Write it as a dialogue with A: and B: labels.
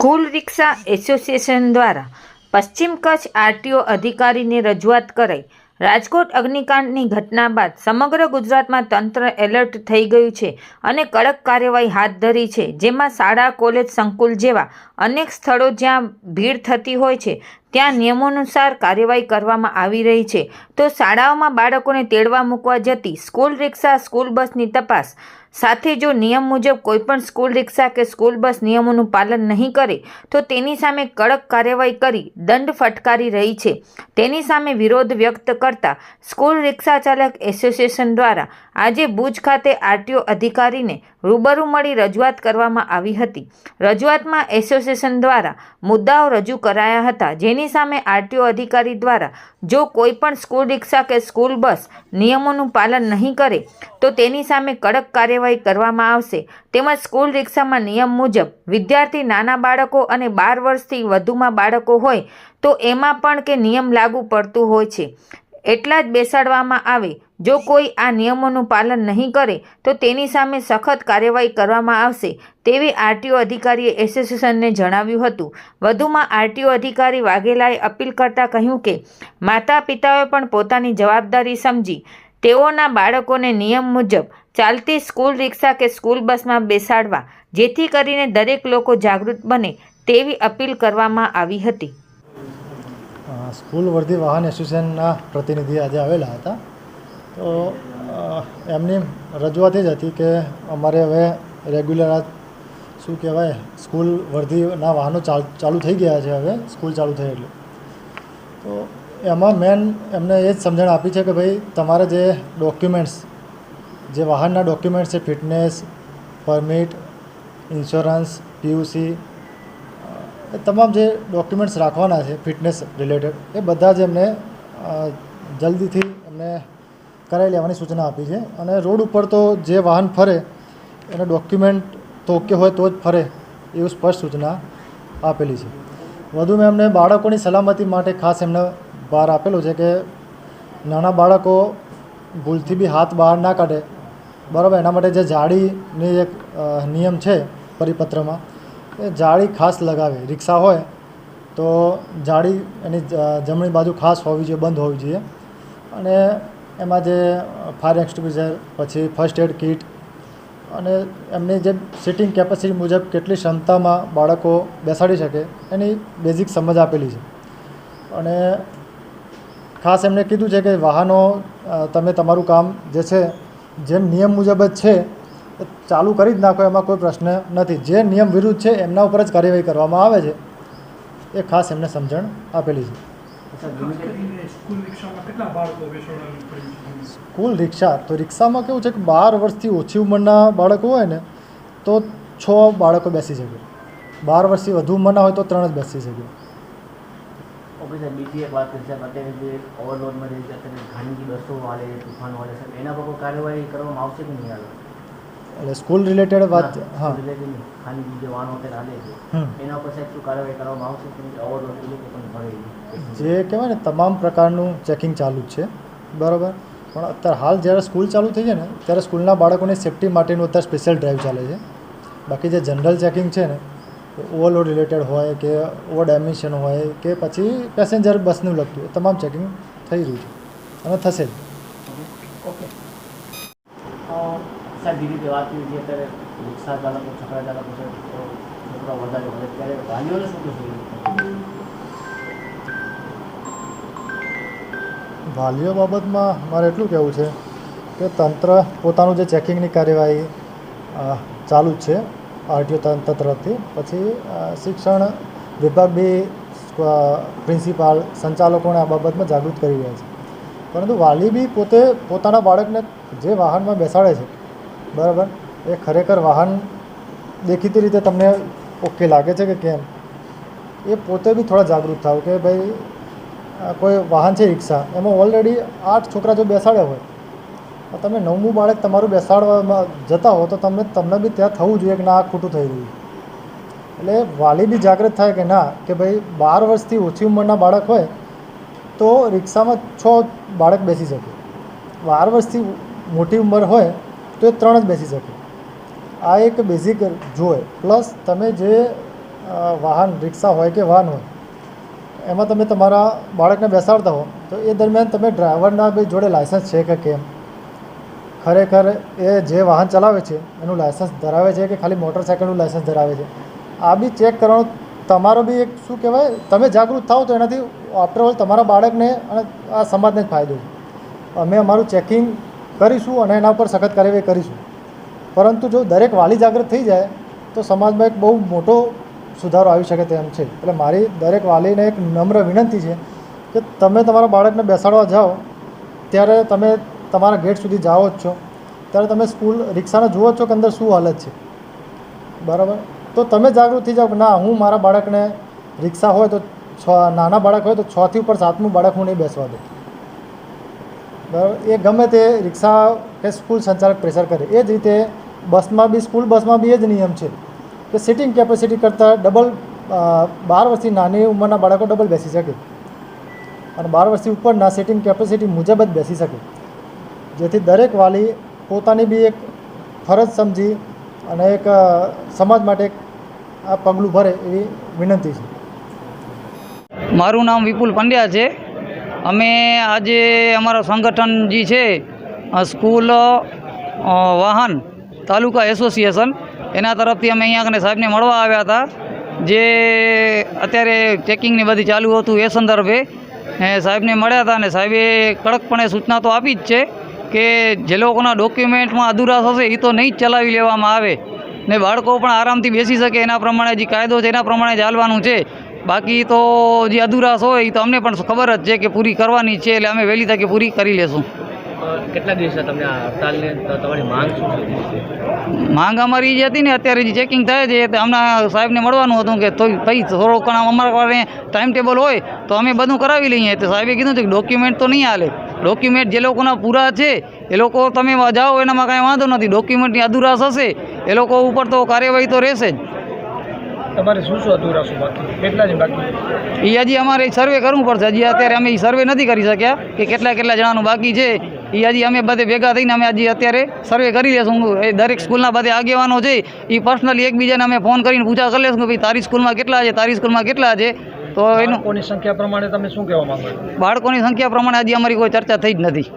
A: School રિક્ષા association દ્વારા પશ્ચિમ Kutch RTO અધિકારીને રજૂઆત કરાઈ. રાજકોટ અગ્નિકાંડની ઘટના બાદ સમગ્ર ગુજરાતમાં તંત્ર એલર્ટ થઈ ગયું છે અને કડક કાર્યવાહી હાથ ધરી છે, જેમાં શાળા, કોલેજ, સંકુલ જેવા અનેક સ્થળો જ્યાં ભીડ થતી હોય છે, ત્યાં નિયમોનુસાર કાર્યવાહી કરવામાં આવી રહી છે. તો શાળાઓમાં બાળકોને તેડવા મૂકવા જતી સ્કૂલ રિક્ષા, સ્કૂલ બસની તપાસ સાથે જો નિયમ મુજબ કોઈપણ સ્કૂલ રિક્ષા કે સ્કૂલ બસ નિયમોનું પાલન નહીં કરે, તો તેની સામે કડક કાર્યવાહી કરી દંડ ફટકારી રહી છે. તેની સામે વિરોધ વ્યક્ત કરતા સ્કૂલ રિક્ષા ચાલક એસોસિએશન દ્વારા આજે ભુજ ખાતે આરટીઓ અધિકારીને રૂબરૂ મળી રજૂઆત કરવામાં આવી હતી. રજૂઆતમાં એસોસિએશન દ્વારા મુદ્દાઓ રજૂ કરાયા હતા, જેની સામે આરટીઓ અધિકારી દ્વારા જો કોઈ પણ સ્કૂલ રિક્ષા કે સ્કૂલ બસ નિયમોનું પાલન નહીં કરે, તો તેની સામે કડક કાર્યવાહી કરવામાં આવશે. તેમજ સ્કૂલ રિક્ષામાં નિયમ મુજબ વિદ્યાર્થી નાના બાળકો અને બાર વર્ષથી વધુમાં બાળકો હોય તો એમાં પણ કે નિયમ લાગુ પડતું હોય છે. એટલા જ બેસાડવામાં આવે, જો કોઈ આ નિયમોનું પાલન નહીં કરે, તો તેની સામે સખત કાર્યવાહી કરવામાં આવશે, તેવી આરટીઓ અધિકારીએ એસોસિએશનને જણાવ્યું હતું. વધુમાં આરટીઓ અધિકારી વાઘેલાએ અપીલ કરતા કહ્યું કે માતા પિતાઓએ પણ પોતાની જવાબદારી સમજી, તેઓના બાળકોને નિયમ મુજબ ચાલતી સ્કૂલ રિક્ષા કે સ્કૂલ બસમાં બેસાડવા, જેથી કરીને દરેક લોકો જાગૃત બને તેવી અપીલ કરવામાં આવી હતી.
B: સ્કૂલ વર્ધી વાહન એસોસિએશનના પ્રતિનિધિ આજે આવેલા હતા. તો એમની રજૂઆત જ હતી કે અમારે હવે રેગ્યુલર આ શું કહેવાય, સ્કૂલ વર્ધીના વાહનો ચાલુ થઈ ગયા છે હવે, સ્કૂલ ચાલુ થઈ એટલે. તો એમાં મેન એમને એ જ સમજણ આપી છે કે ભાઈ તમારા જે ડોક્યુમેન્ટ્સ જે વાહનના ડોક્યુમેન્ટ્સ છે, ફિટનેસ, પરમિટ, ઇન્સ્યોરન્સ, પીયુસી એ તમામ જે ડોક્યુમેન્ટ્સ રાખવાના છે, ફિટનેસ રિલેટેડ, એ બધા જ એમને જલ્દીથી એમને કરાવી લેવાની સૂચના આપી છે. અને રોડ ઉપર તો જે વાહન ફરે, એના ડોક્યુમેન્ટ તો ઓકે હોય તો જ ફરે, એવું સ્પષ્ટ સૂચના આપેલી છે. વધુ મેં એમને બાળકોની સલામતી માટે ખાસ એમને બહાર આપેલું છે કે નાના બાળકો ભૂલથી બી હાથ બહાર ના કાઢે બરાબર, એના માટે જે જાળીની એક નિયમ છે પરિપત્રમાં, એ જાળી ખાસ લગાવે. રિક્ષા હોય તો જાળી એની જમણી બાજુ ખાસ હોવી જોઈએ, બંધ હોવી જોઈએ. અને એમાં જે ફાયર એક્સટિંગ્વિશર, પછી ફર્સ્ટ એડ કિટ અને એમની જે સિટિંગ કેપેસિટી મુજબ કેટલી ક્ષમતામાં બાળકો બેસાડી શકે, એની બેઝિક સમજ આપેલી છે. અને ખાસ એમણે કીધું છે કે વાહનો તમે તમારું કામ જે છે જેમ નિયમ મુજબ જ છે એ ચાલુ કરી જ નાખો એમાં કોઈ પ્રશ્ન નથી. જે નિયમ વિરુદ્ધ છે એમના ઉપર જ કાર્યવાહી કરવામાં આવે છે. એ ખાસ એમને સમજણ આપેલી છે?
C: સ્કૂલ
B: રિક્ષા તો રિક્ષામાં કેવું છે કે બાર વર્ષથી ઓછી ઉંમરના બાળકો હોય ને તો છ બાળકો બેસી શકે. બાર વર્ષથી વધુ ઉંમરના હોય તો ત્રણ જ બેસી શકે.
D: ઓકે બીજી એક વાત સાહેબ અત્યારે જે ઓવરલોડમાં જે અત્યારે ખાનગી બસો વાળે તુફાન વાળે સાહેબ એના પર કોઈ કાર્યવાહી કરવામાં આવશે કે નહીં આવે?
B: એટલે સ્કૂલ રિલેટેડ વાત હા
D: રિલેટેડ ખાનગી જે વાહનો હાલે છે. એના પર સાહેબ શું કાર્યવાહી કરવામાં આવશે કે ઓવરલોડ એ લોકો પણ ભરે
B: જે કહેવાય ને તમામ પ્રકારનું ચેકિંગ ચાલુ જ છે. બરાબર? પણ અત્યારે હાલ જ્યારે સ્કૂલ ચાલુ થઈ છે ને ત્યારે સ્કૂલના બાળકોની સેફટી માટેનું અત્યારે સ્પેશિયલ ડ્રાઈવ ચાલે છે. બાકી જે જનરલ ચેકિંગ છે ને ઓવરલોડ રિલેટેડ હોય કે ઓવર ડાયમેન્શન હોય કે પછી પેસેન્જર બસનું લગતું તમામ ચેકિંગ થઈ રહ્યું છે અને થશે જ.
D: ઓકે. સાહેબ બીજી વાત જે અત્યારે રિક્ષા ચાલકો છકડા ચાલકો છે છોકરા વધારે ભરે ત્યારે વાલીઓને શું કહેશું?
B: વાલીઓ બાબતમાં મારે એટલું કહેવું છે કે તંત્ર પોતાનું જે ચેકિંગની કાર્યવાહી ચાલુ જ છે. આરટીઓ તંત્ર તરફથી. પછી શિક્ષણ વિભાગ બી પ્રિન્સિપાલ, સંચાલકોને આ બાબતમાં જાગૃત કરી રહ્યા છે. પરંતુ વાલી બી પોતે, પોતાના બાળકને જે વાહનમાં બેસાડે છે, બરાબર? એ ખરેખર વાહન દેખીતી રીતે તમને ઓકે લાગે છે કે કેમ? એ પોતે બી થોડા જાગૃત થાવ કે ભાઈ કોઈ વાહન છે રિક્ષા, એમાં ઓલરેડી આઠ છોકરા જો બેસાડ્યા હોય તમે નવમું બાળક તમારું બેસાડવામાં જતા હો તો તમે તમને બી ત્યાં થવું જોઈએ કે ના આ ખોટું થઈ રહ્યું એટલે વાલી બી જાગૃત થાય કે ના કે ભાઈ બાર વર્ષથી ઓછી ઉંમરના બાળક હોય તો રિક્ષામાં છ બાળક બેસી શકે. બાર વર્ષથી મોટી ઉંમર હોય તો એ ત્રણ જ બેસી શકે. આ એક બેઝિક જોવે. પ્લસ તમે જે વાહન, રિક્ષા હોય કે વાહન હોય, એમાં તમે તમારા બાળકને બેસાડતા હો તો એ દરમિયાન તમે ડ્રાઈવરના જોડે લાયસન્સ છે કે કેમ? ખરેખર એ જે વાહન ચલાવે છે, એનું લાયસન્સ ધરાવે છે કે ખાલી મોટરસાઇકલનું લાયસન્સ ધરાવે છે? આ બી ચેક કરવાનું. તમારો બી એક શું કહેવાય? તમે જાગૃત થાઓ તો એનાથી આફ્ટરઓલ તમારા બાળકને અને આ સમાજને જ ફાયદો છે. અમે અમારું ચેકિંગ કરીશું અને એના ઉપર સખત કાર્યવાહી કરીશું. પરંતુ જો દરેક વાલી જાગૃત થઈ જાય, તો સમાજમાં એક બહુ મોટો સુધારો આવી શકે તેમ છે. એટલે મારી દરેક વાલીને એક નમ્ર વિનંતી છે કે તમે તમારા બાળકને બેસાડવા જાઓ, ત્યારે તમે તમારા ગેટ સુધી જાઓ જ છો. ત્યારે તમે સ્કૂલ રિક્ષાને જુઓ છો કે અંદર શું હાલત છે. બરાબર? તો તમે જાગૃત થઈ જાઓ ના, હું મારા બાળકને રિક્ષા હોય તો છ, નાના બાળક હોય તો છથી ઉપર સાતમું બાળક હું નહીં બેસવા દઉં. બરાબર? એ ગમે તે રિક્ષા કે સ્કૂલ સંચાલક પ્રેશર કરે. એ જ રીતે બસમાં બી, સ્કૂલ બસમાં બી એ જ નિયમ છે કે સિટિંગ કેપેસિટી કરતાં ડબલ બાર વર્ષથી નાની ઉંમરના બાળકો ડબલ બેસી શકે. અને બાર વર્ષથી ઉપરના સિટિંગ કેપેસિટી મુજબ જ બેસી શકે. જેથી દરેક વાલી પોતાની બી એક ફરજ સમજી અને એક સમાજ માટે આ પગલું ભરે એવી વિનંતી છે.
E: મારું નામ વિપુલ પંડ્યા છે. અમે આજે અમારા સંગઠન જે છે સ્કૂલ વાહન તાલુકા એસોસિએશન, એના તરફથી અમે અહીંયા આગળ સાહેબને મળવા આવ્યા હતા. જે અત્યારે ચેકિંગની બધી ચાલુ હતું એ સંદર્ભે સાહેબને મળ્યા હતા અને સાહેબે કડકપણે સૂચના તો આપી જ છે. કે જે લોકોના ડોક્યુમેન્ટમાં અધુરાશ હશે એ તો નહીં જ ચલાવી લેવામાં આવે. ને બાળકો પણ આરામથી બેસી શકે એના પ્રમાણે જે કાયદો છે એના પ્રમાણે ચાલવાનું છે. બાકી તો જે અધુરાશ હોય એ તો અમને પણ ખબર જ છે કે પૂરી કરવાની છે એટલે અમે વહેલી તકે પૂરી કરી લેશું.
D: કેટલા દિવસે તમને હડતાલને તમારી માંગ શું
E: માંગ અમારી જે હતી ને અત્યારે જે ચેકિંગ થાય છે તે હમણાં સાહેબને મળવાનું હતું કે ભાઈ થોડોક ઘણા અમારા ટાઈમ ટેબલ હોય તો અમે બધું કરાવી લઈએ. તો સાહેબે કીધું છે કે ડોક્યુમેન્ટ તો નહીં હાલે. ડોક્યુમેન્ટ જે લોકોના પૂરા છે એ લોકો તમે જાઓ એનામાં કાંઈ વાંધો નથી. ડોક્યુમેન્ટની અધુરાશ હશે એ લોકો ઉપર તો કાર્યવાહી તો રહેશે જ.
C: તમારે શું શું અધૂરા બાકી? કેટલા છે બાકી?
E: એ હજી અમારે સર્વે કરવું પડશે. હજી અત્યારે અમે એ સર્વે નથી કરી શક્યા કે કેટલા કેટલા જણાનું બાકી છે. એ હજી અમે બધે ભેગા થઈને અમે હજી અત્યારે સર્વે કરી લેશું એ દરેક સ્કૂલના બધે આગેવાનો છે. એ પર્સનલી એકબીજાને અમે ફોન કરીને પૂછા કરી લેશું કે ભાઈ તારી સ્કૂલમાં કેટલા છે તારી સ્કૂલમાં કેટલા છે. તો એનું
C: બાળકોની સંખ્યા પ્રમાણે તમે શું કહેવા માંગો
E: બાળકોની સંખ્યા પ્રમાણે હજી અમારી કોઈ ચર્ચા થઈ જ નથી.